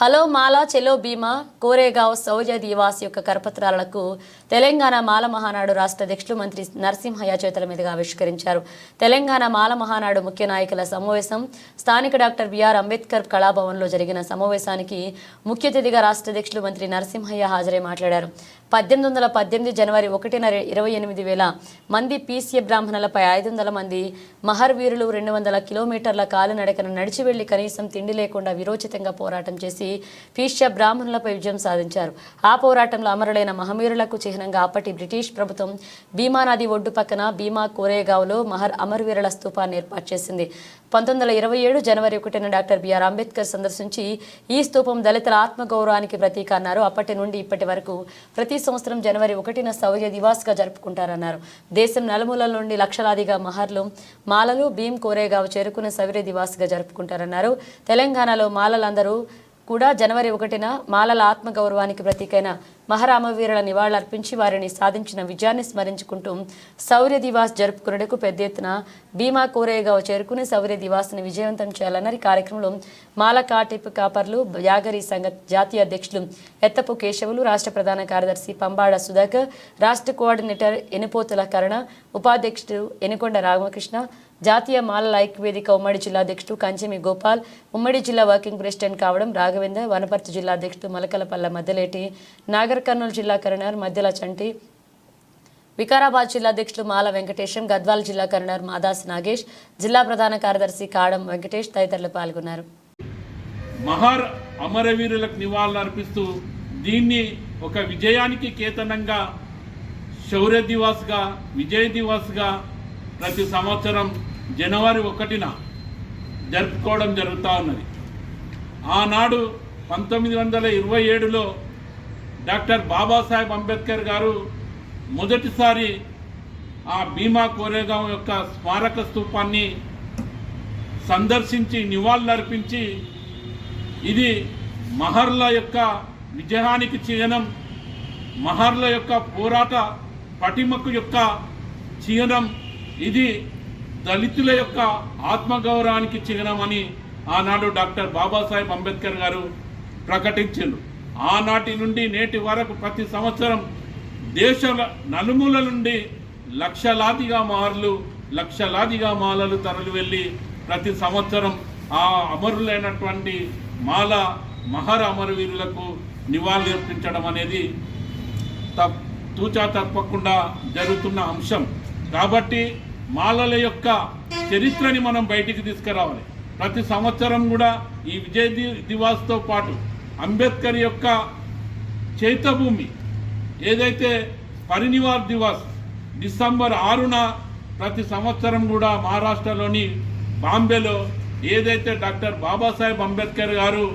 Hello మాలా చెలో భీమా కోరేగావ్ సౌజ దివాస్ యొక్క కరపత్రాలకు తెలంగాణ మాల మహానాడు రాష్ట్ర అధ్యక్షులు మంత్రి నరసింహయ్య చేతుల మీదుగా ఆవిష్కరించారు. తెలంగాణ మాల మహానాడు ముఖ్య నాయకుల సమావేశం స్థానిక డాక్టర్ బిఆర్ అంబేద్కర్ కళాభవన్లో జరిగిన సమావేశానికి ముఖ్య అతిథిగా రాష్ట్ర అధ్యక్షులు మంత్రి నరసింహయ్య హాజరై మాట్లాడారు. పద్దెనిమిది వందల పద్దెనిమిది జనవరి ఒకటిన ఇరవై ఎనిమిది వేల మంది పీసీఏ బ్రాహ్మణులపై ఐదు వందల మంది మహర్వీరులు రెండు వందల కిలోమీటర్ల కాలినడకను నడిచి వెళ్ళి కనీసం తిండి లేకుండా విరోచితంగా పోరాటం చేసి పీష్య బ్రాహ్మణులపై విజయం సాధించారు. ఆ పోరాటంలో అమరులైన మహమీరులకు చిహ్నంగా అప్పటి బ్రిటిష్ ప్రభుత్వం భీమా నది ఒడ్డు పక్కన భీమా కోరేగావ్లో మహర్ అమరవీరుల స్థూపాన్ని ఏర్పాటు చేసింది. పంతొమ్మిది వందల ఇరవై ఏడు జనవరి ఒకటిన డాక్టర్ బిఆర్ అంబేద్కర్ సందర్శించి ఈ స్థూపం దళితుల ఆత్మగౌరవానికి ప్రతీక అన్నారు. అప్పటి నుండి ఇప్పటి వరకు ప్రతి సంవత్సరం జనవరి ఒకటిన శౌర్య దివాస్గా జరుపుకుంటారన్నారు. దేశం నలుమూలల నుండి లక్షలాదిగా మహర్లు మాలలు భీమ్ కోరేగావ్ చేరుకునే శౌర్య దివాస్గా జరుపుకుంటారన్నారు. తెలంగాణలో మాలలందరూ కూడా జనవరి ఒకటిన మాలల ఆత్మగౌరవానికి ప్రతీకైన మహారామవీరుల నివాళులర్పించి వారిని సాధించిన విజయాన్ని స్మరించుకుంటూ శౌర్య దివాస్ జరుపుకునేందుకు పెద్ద ఎత్తున భీమా కోరేగావ్ చేరుకుని శౌర్య దివాస్ని విజయవంతం చేయాలన్నారు ఈ కార్యక్రమంలో మాల కాటిపు కాపర్లు యాగరి సంఘ జాతీయ అధ్యక్షులు ఎత్తపు కేశవులు రాష్ట్ర ప్రధాన కార్యదర్శి పంబాడ సుధాకర్ రాష్ట్ర కోఆర్డినేటర్ ఎనుపోతుల కరుణ ఉపాధ్యక్షుడు ఎనుకొండ రామకృష్ణ జాతీయ మాలల ఐక్యవేదిక ఉమ్మడి జిల్లా అధ్యక్షుడు కంచెమి గోపాల్ ఉమ్మడి జిల్లా వర్కింగ్ ప్రెసిడెంట్ కావడం రాఘవేంద్ర వనపర్తి జిల్లా అధ్యక్షుడు మలకలపల్ల మద్దలేటి నాగర్ కర్నూలు జిల్లా కరణార్ మధ్యల చంటి వికారాబాద్ జిల్లా అధ్యక్షులు మాల వెంకటేశం గద్వాల జిల్లా కరణార్ మాదాస్ నాగేష్ జిల్లా ప్రధాన కార్యదర్శి కాడం వెంకటేష్ తదితరులు పాల్గొన్నారు. మహార్ అమరవీరులకు నివాళులర్పిస్తూ దీన్ని ఒక విజయానికి కేతనంగా శౌర్య దివాస్గా విజయ దివాస్గా ప్రతి సంవత్సరం జనవరి ఒకటిన జరుపుకోవడం జరుగుతూ ఉన్నది. ఆనాడు పంతొమ్మిది వందల ఇరవై ఏడులో డాక్టర్ బాబాసాహెబ్ అంబేద్కర్ గారు మొదటిసారి ఆ భీమా కోరేగాం యొక్క స్మారక స్థూపాన్ని సందర్శించి నివాళులర్పించి ఇది మహర్ల యొక్క విజయానికి చిహ్నం మహర్ల యొక్క పోరాట పటిమకు యొక్క చిహ్నం ఇది దళితుల యొక్క ఆత్మగౌరవానికి చిహ్నం అని ఆనాడు డాక్టర్ బాబాసాహెబ్ అంబేద్కర్ గారు ప్రకటించారు ఆనాటి నుండి నేటి వరకు ప్రతి సంవత్సరం దేశ నలుమూల నుండి లక్షలాదిగా మార్లు లక్షలాదిగా మాలలు తరలి వెళ్ళి ప్రతి సంవత్సరం ఆ అమరులైనటువంటి మాల మహర అమరవీరులకు నివాళులర్పించడం అనేది తప్ తూచా తప్పకుండా జరుగుతున్న అంశం. కాబట్టి మాలల యొక్క చరిత్రని మనం బయటికి తీసుకురావాలి. ప్రతి సంవత్సరం కూడా ఈ విజయ్ దివాస్తో పాటు అంబేద్కర్ యొక్క చైతభూమి ఏదైతే పరినివార్ దివాస్ డిసెంబర్ ఆరున ప్రతి సంవత్సరం కూడా మహారాష్ట్రలోని బాంబేలో ఏదైతే డాక్టర్ బాబాసాహెబ్ అంబేద్కర్ గారు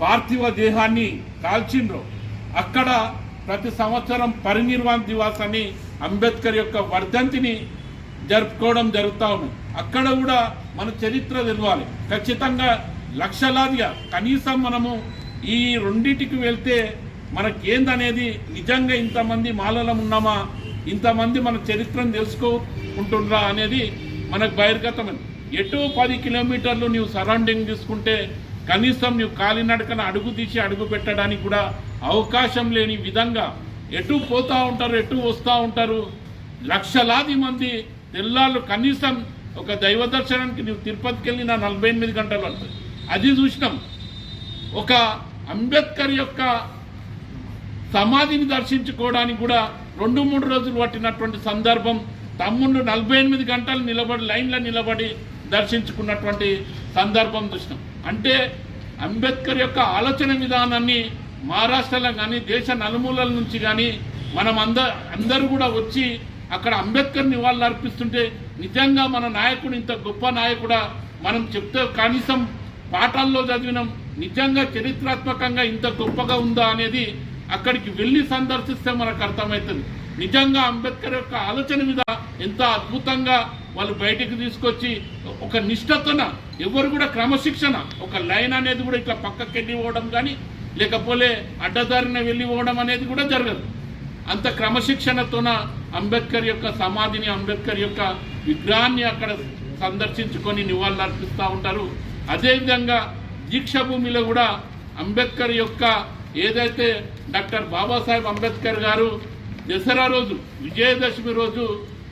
పార్థివ దేహాన్ని కాల్చిండ్రో అక్కడ ప్రతి సంవత్సరం పరినిర్వాణ దివాస్ అని అంబేద్కర్ యొక్క వర్ధంతిని జరుపుకోవడం జరుగుతూ ఉంది. అక్కడ కూడా మన చరిత్ర తెలవాలి. ఖచ్చితంగా లక్షలాదిగా కనీసం మనము ఈ రెండింటికి వెళ్తే మనకేందనేది నిజంగా ఇంతమంది మాలలం ఉన్నామా ఇంతమంది మన చరిత్రను తెలుసుకుంటుండ్రా అనేది మనకు బహిర్గతమైంది. ఎటు పది కిలోమీటర్లు నీవు సరౌండింగ్ తీసుకుంటే కనీసం నువ్వు కాలినడకన అడుగు తీసి అడుగు పెట్టడానికి కూడా అవకాశం లేని విధంగా ఎటు పోతూ ఉంటారు ఎటు వస్తూ ఉంటారు లక్షలాది మంది తెల్లాళ్ళు కనీసం ఒక దైవ దర్శనానికి నువ్వు తిరుపతికి వెళ్ళిన నలభై ఎనిమిది గంటలు పడుతుంది. అది చూసినాం. ఒక అంబేద్కర్ యొక్క సమాధిని దర్శించుకోవడానికి కూడా రెండు మూడు రోజులు పట్టినటువంటి సందర్భం తమ్ముళ్ళు నలభై ఎనిమిది గంటలు నిలబడి లైన్లో నిలబడి దర్శించుకున్నటువంటి సందర్భం చూసినాం. అంటే అంబేద్కర్ యొక్క ఆలోచన విధానాన్ని మహారాష్ట్రలో కానీ దేశ నలుమూలల నుంచి కానీ మనం అంద అందరూ కూడా వచ్చి అక్కడ అంబేద్కర్ నివాళులు అర్పిస్తుంటే నిజంగా మన నాయకుడు ఇంత గొప్ప నాయకుడా? మనం చెప్తే కనీసం పాఠాల్లో చదివినాం. నిజంగా చరిత్రాత్మకంగా ఇంత గొప్పగా ఉందా అనేది అక్కడికి వెళ్ళి సందర్శిస్తే మనకు అర్థమవుతుంది. నిజంగా అంబేద్కర్ యొక్క ఆలోచన మీద ఎంత అద్భుతంగా వాళ్ళు బయటికి తీసుకొచ్చి ఒక నిష్ఠతన ఎవరు కూడా క్రమశిక్షణ ఒక లైన్ అనేది కూడా ఇట్లా పక్కకి వెళ్ళిపోవడం కానీ లేకపోతే అడ్డదారిన వెళ్ళిపోవడం అనేది కూడా జరగదు. అంత క్రమశిక్షణతోన అంబేద్కర్ యొక్క సమాధిని అంబేద్కర్ యొక్క విగ్రహాన్ని అక్కడ సందర్శించుకొని నివాళులు అర్పిస్తూ ఉంటారు అదేవిధంగా దీక్ష భూమిలో కూడా అంబేద్కర్ యొక్క ఏదైతే డాక్టర్ బాబాసాహెబ్ అంబేద్కర్ గారు దసరా రోజు విజయదశమి రోజు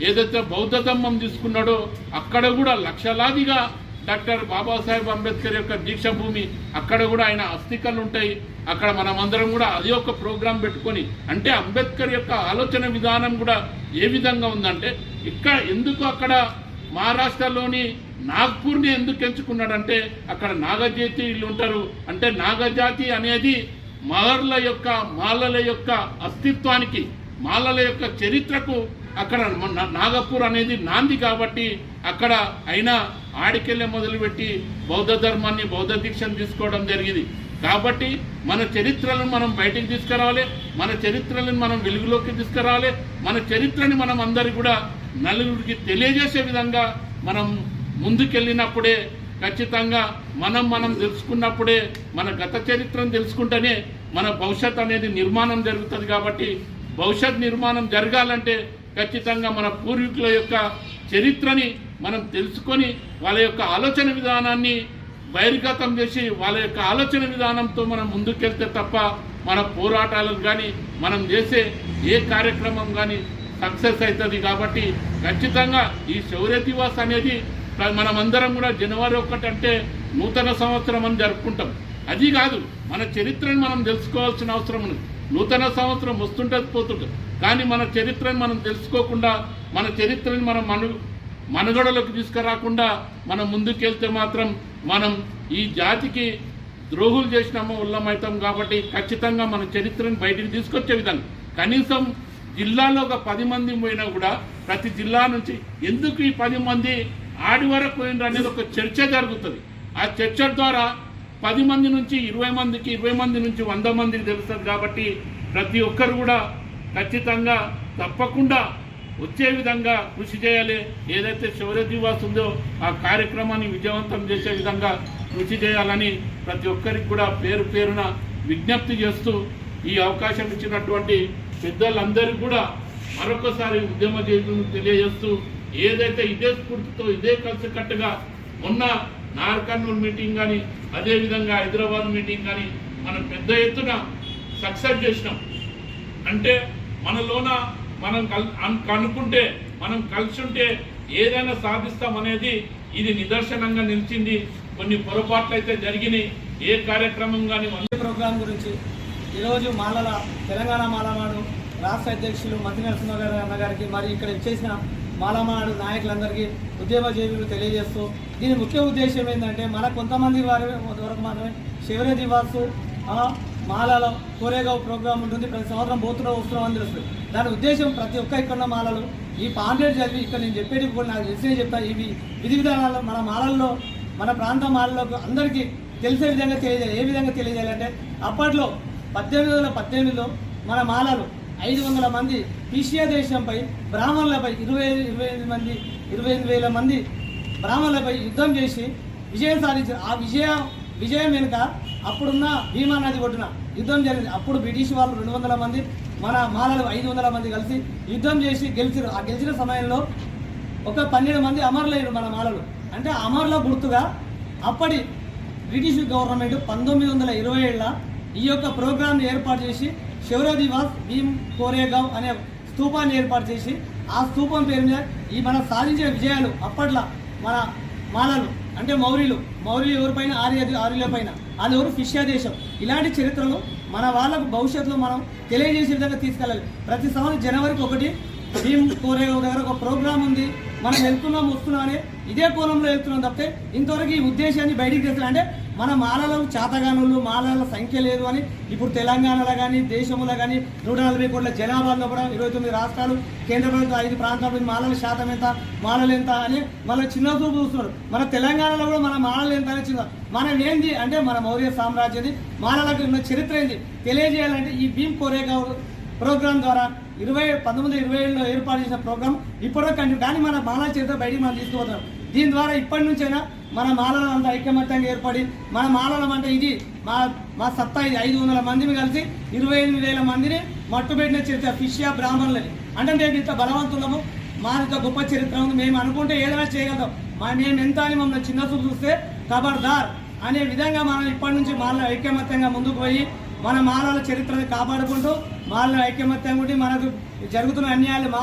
ఏదైతే బౌద్ధ ధమ్మం తీసుకున్నాడో అక్కడ కూడా లక్షలాదిగా డాక్టర్ బాబాసాహెబ్ అంబేద్కర్ యొక్క దీక్ష భూమి అక్కడ కూడా ఆయన అస్థికలు ఉంటాయి. అక్కడ మనమందరం కూడా అది ఒక ప్రోగ్రాం పెట్టుకొని అంటే అంబేద్కర్ యొక్క ఆలోచన విధానం కూడా ఏ విధంగా ఉందంటే ఇక్కడ ఎందుకు అక్కడ మహారాష్ట్రలోని నాగ్పూర్ని ఎందుకు ఎంచుకున్నాడంటే అక్కడ నాగజాతి వీళ్ళు ఉంటారు. అంటే నాగజాతి అనేది మహర్ల యొక్క మాలల యొక్క అస్తిత్వానికి మాలల యొక్క చరిత్రకు అక్కడ నా- నాగపూర్ అనేది నాంది కాబట్టి అక్కడ అయినా ఆడికెళ్ళే మొదలుపెట్టి బౌద్ధ ధర్మాన్ని బౌద్ధ దీక్షను తీసుకోవడం జరిగింది. కాబట్టి మన చరిత్రలను మనం బయటికి తీసుకురావాలి మన చరిత్రలను మనం వెలుగులోకి తీసుకురావాలి మన చరిత్రని మనం అందరి కూడా నలుగురికి తెలియజేసే విధంగా మనం ముందుకెళ్ళినప్పుడే ఖచ్చితంగా మనం మనం తెలుసుకున్నప్పుడే మన గత చరిత్రను తెలుసుకుంటేనే మన భవిష్యత్ అనేది నిర్మాణం జరుగుతుంది కాబట్టి భవిష్యత్ నిర్మాణం జరగాలంటే ఖచ్చితంగా మన పూర్వీకుల యొక్క చరిత్రని మనం తెలుసుకొని వాళ్ళ యొక్క ఆలోచన విధానాన్ని బహిర్గతం చేసి వాళ్ళ యొక్క ఆలోచన విధానంతో మనం ముందుకెళ్తే తప్ప మన పోరాటాలను కానీ మనం చేసే ఏ కార్యక్రమం కానీ సక్సెస్ అవుతుంది కాబట్టి ఖచ్చితంగా ఈ శౌర్య దివాస్ అనేది మనమందరం కూడా జనవరి ఒకటి అంటే నూతన సంవత్సరం అని జరుపుకుంటాం. అది కాదు మన చరిత్రను మనం తెలుసుకోవాల్సిన అవసరం ఉంది నూతన సంవత్సరం వస్తుంటే పోతుంటుంది. కానీ మన చరిత్రను మనం తెలుసుకోకుండా మన చరిత్రని మనం మన మనగడలోకి తీసుకురాకుండా మనం ముందుకెళ్తే మాత్రం మనం ఈ జాతికి ద్రోహులు చేసినామో ఉల్లమవుతాం కాబట్టి ఖచ్చితంగా మన చరిత్రను బయటికి తీసుకొచ్చే విధంగా. కనీసం జిల్లాలో ఒక పది మంది పోయినా కూడా ప్రతి జిల్లా నుంచి ఎందుకు ఈ పది మంది ఆడి వరకు పోయినారు అనేది ఒక చర్చ జరుగుతుంది. ఆ చర్చ ద్వారా పది మంది నుంచి ఇరవై మందికి ఇరవై మంది నుంచి వంద మందికి తెలుస్తుంది కాబట్టి ప్రతి ఒక్కరు కూడా ఖచ్చితంగా తప్పకుండా వచ్చే విధంగా కృషి చేయాలి. ఏదైతే శౌర్య దివాస్ ఉందో ఆ కార్యక్రమాన్ని విజయవంతం చేసే విధంగా కృషి చేయాలని ప్రతి ఒక్కరికి కూడా పేరు పేరున విజ్ఞప్తి చేస్తూ ఈ అవకాశం ఇచ్చినటువంటి పెద్దలందరికీ కూడా మరొకసారి ఉద్యమ జీవితం తెలియజేస్తూ ఏదైతే ఇదే స్ఫూర్తితో ఇదే కలిసికట్టుగా మొన్న నార్కర్నూలు మీటింగ్ కానీ అదేవిధంగా హైదరాబాద్ మీటింగ్ కానీ మనం పెద్ద ఎత్తున సక్సెస్ చేసినాం. అంటే మనలోన మనం కల్ కనుక్కుంటే మనం కలిసి ఉంటే ఏదైనా సాధిస్తాం అనేది ఇది నిదర్శనంగా నిలిచింది. కొన్ని పొరపాట్లు అయితే జరిగినాయి. ఏ కార్యక్రమం కానీ ప్రోగ్రాం గురించి ఈరోజు మాలల తెలంగాణ మాలమాడు రాష్ట్ర అధ్యక్షులు మంత్రి నరసింహ గారు అన్నగారికి మరి ఇక్కడ ఇచ్చేసిన మాలమాడు నాయకులందరికీ ఉద్యమజీవులు తెలియజేస్తూ దీని ముఖ్య ఉద్దేశం ఏంటంటే మన కొంతమంది వారి వరకు మాత్రమే శివరే దివాసు మాలలో కోరేగావ్ ప్రోగ్రాం ఉంటుంది. ప్రతి సంవత్సరం పోతున్నాం వస్తున్నాం అని తెలుస్తుంది. దాని ఉద్దేశం ప్రతి ఒక్క ఇక్కడ ఉన్న మాలలు ఈ పాంప్లెట్ చదివి ఇక్కడ నేను చెప్పేది కూడా నాకు తెలిసే చెప్తా ఇవి విధి విధానాలు మన మాలల్లో మన ప్రాంత మాలలో అందరికీ తెలిసే విధంగా తెలియజేయాలి. ఏ విధంగా తెలియజేయాలంటే అప్పట్లో పద్దెనిమిది వందల పద్దెనిమిదిలో మన మాలలు ఐదు వందల మంది ఈషియా దేశంపై బ్రాహ్మణులపై ఇరవై ఇరవై ఎనిమిది మంది ఇరవై ఎనిమిది వేల మంది బ్రాహ్మణులపై యుద్ధం చేసి విజయం సాధించారు. ఆ విజయం విజయం వెనుక అప్పుడున్న భీమా నది ఒడ్డున యుద్ధం జరిగింది. అప్పుడు బ్రిటిష్ వాళ్ళు రెండు వందల మంది మన మాలలు ఐదు వందల మంది కలిసి యుద్ధం చేసి గెలిచారు. ఆ గెలిచిన సమయంలో ఒక పన్నెండు మంది అమరులయ్యారు మన మాలలు. అంటే అమరుల గుర్తుగా అప్పటి బ్రిటిష్ గవర్నమెంట్ పంతొమ్మిది వందల ఇరవై ఏళ్ళ ఈ యొక్క ప్రోగ్రాంని ఏర్పాటు చేసి శౌర్య దివాస్ భీమ్ కోరేగావ్ అనే స్తూపాన్ని ఏర్పాటు చేసి ఆ స్తూపం పేరు మీద ఈ మన సాధించిన విజయాలు అప్పట్లో మన మాలలు అంటే మౌర్యులు. మౌర్యులు ఎవరిపైన ఆర్య ఆర్యుల పైన. అది ఎవరు ఫిష్యా దేశం. ఇలాంటి చరిత్రను మన వాళ్ళకు భవిష్యత్తులో మనం తెలియజేసే విధంగా తీసుకెళ్ళాలి. ప్రతి సంవత్సరం జనవరికి ఒకటి భీమ్ కోరేగావ్ దగ్గర ఒక ప్రోగ్రామ్ ఉంది. మనం వెళ్తున్నాం వస్తున్నాం ఇదే కోణంలో వెళ్తున్నాం తప్పితే ఇంతవరకు ఈ ఉద్దేశాన్ని బయటికి తెస్తాం అంటే మన మాలలు చాతగానులు మాలల సంఖ్య లేదు అని ఇప్పుడు తెలంగాణలో కానీ దేశంలో కానీ నూట నలభై కోట్ల జనాభాలో కూడా ఇరవై తొమ్మిది రాష్ట్రాలు కేంద్ర ప్రభుత్వం ఐదు ప్రాంతాలు మాలల శాతం ఎంత మాలలు ఎంత అని మన చిన్న చూపు చూస్తున్నారు. మన తెలంగాణలో కూడా మన మాలలు ఎంత అని చిన్న మనం ఏంది అంటే మన మౌర్య సామ్రాజ్యది మాలలకు ఉన్న చరిత్ర ఏంది? తెలియజేయాలంటే ఈ భీమ్ కోరేగా ప్రోగ్రాం ద్వారా ఇరవై పంతొమ్మిది ఇరవై ఏడులో ఏర్పాటు చేసిన ప్రోగ్రామ్ ఇప్పటివరకు కంటిన్యూ కానీ మన మాలా చేత బయటికి మనం తీసుకుపోతాం దీని ద్వారా ఇప్పటి నుంచైనా మన మాలలం అంతా ఐకమత్యంగా ఏర్పడి మన మాలలం అంటే ఇది మా మా సత్తా ఇది ఐదు వందల మందిని కలిసి ఇరవై ఎనిమిది వేల మందిని మట్టుబెట్టిన చరిత్ర ఫిష్యా బ్రాహ్మణులని అంటే మేము ఇంత బలవంతులము మా గొప్ప చరిత్ర ఉంది. మేము అనుకుంటే ఏదైనా చేయగలుగుతాం. మా మేము ఎంత అని మమ్మల్ని చిన్న చూపు చూస్తే కబర్దార్ అనే విధంగా మనం ఇప్పటి నుంచి మాల ఐక్యమత్యంగా ముందుకు పోయి మన మాలల చరిత్రని కాపాడుకుంటూ మాలలో ఐక్యమత్యం కూడా మనకు జరుగుతున్న అన్యాయాలు